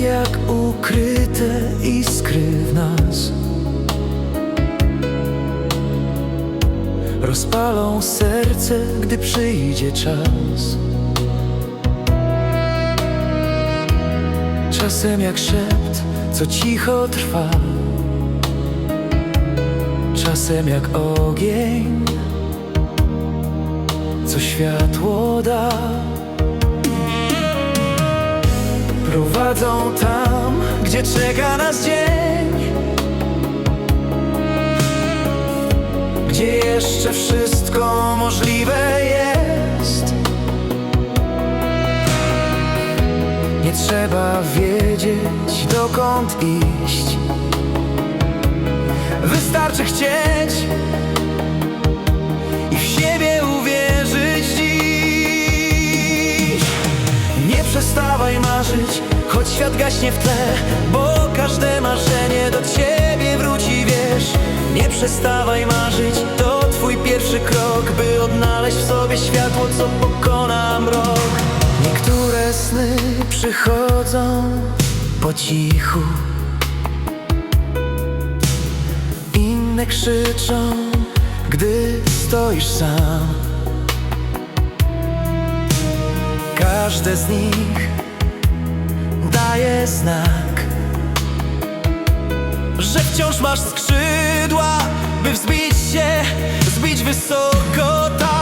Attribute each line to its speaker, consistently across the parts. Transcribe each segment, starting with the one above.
Speaker 1: jak ukryte iskry w nas. Rozpalą serce, gdy przyjdzie czas. Czasem jak szept, co cicho trwa. Czasem jak ogień, co światło da Prowadzą tam, gdzie czeka nas dzień. Gdzie jeszcze wszystko możliwe jest? Nie trzeba wiedzieć, dokąd iść. Wystarczy chcieć choć świat gaśnie w tle Bo każde marzenie do ciebie wróci, wiesz. Nie przestawaj marzyć, to twój pierwszy krok By odnaleźć w sobie światło, co pokona mrok. Niektóre sny przychodzą po cichu. Inne krzyczą, gdy stoisz sam. Każde z nich daje znak Że wciąż masz skrzydła, by wzbić się, zbić wysoko tak.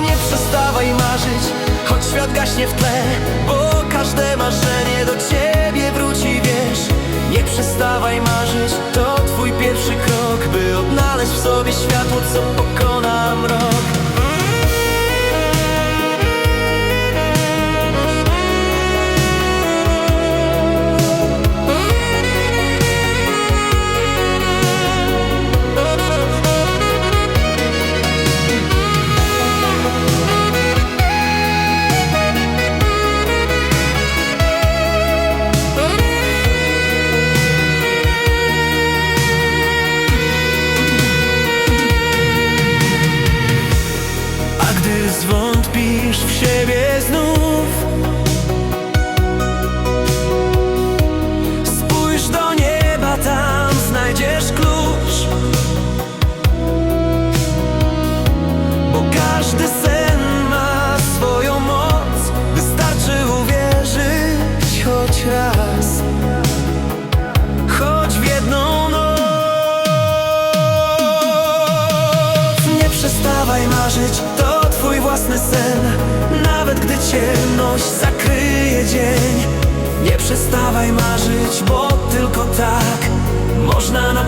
Speaker 1: Nie przestawaj marzyć, choć świat gaśnie w tle Bo każde marzenie do ciebie wróci, wiesz. Nie przestawaj marzyć, to twój pierwszy krok By odnaleźć w sobie światło, co marzyć, to twój własny sen. Nawet gdy ciemność zakryje dzień Nie przestawaj marzyć, bo tylko tak Można naprawić